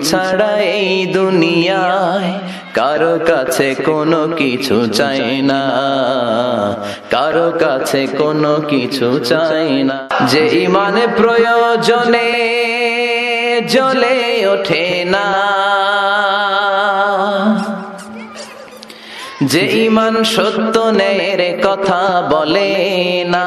ছাড়া এই দুনিয়ায় কারও কাছে কোনো কিছু চাই না। কারও কাছে কোনো কিছু চাই না। যে ইমানে প্রয়োজনে জ্বলে ওঠে না। যে ইমান সত্য ন্যায়ের কথা বলে না।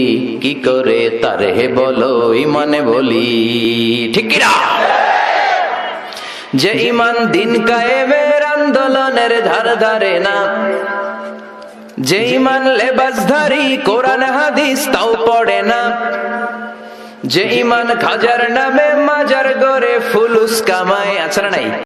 কি করে? তারে বলো, ইমানে বলি। ঠিক? যে ইমান দিন কায়েমের আন্দোলনের ধার ধারে না। যে ইমান লেবাসধারী কোরআন, হাদিস, তাও পড়ে না। যে ইমান খাজার নামে মাজার গড়ে ফুলুস কামায়, আছে নাই?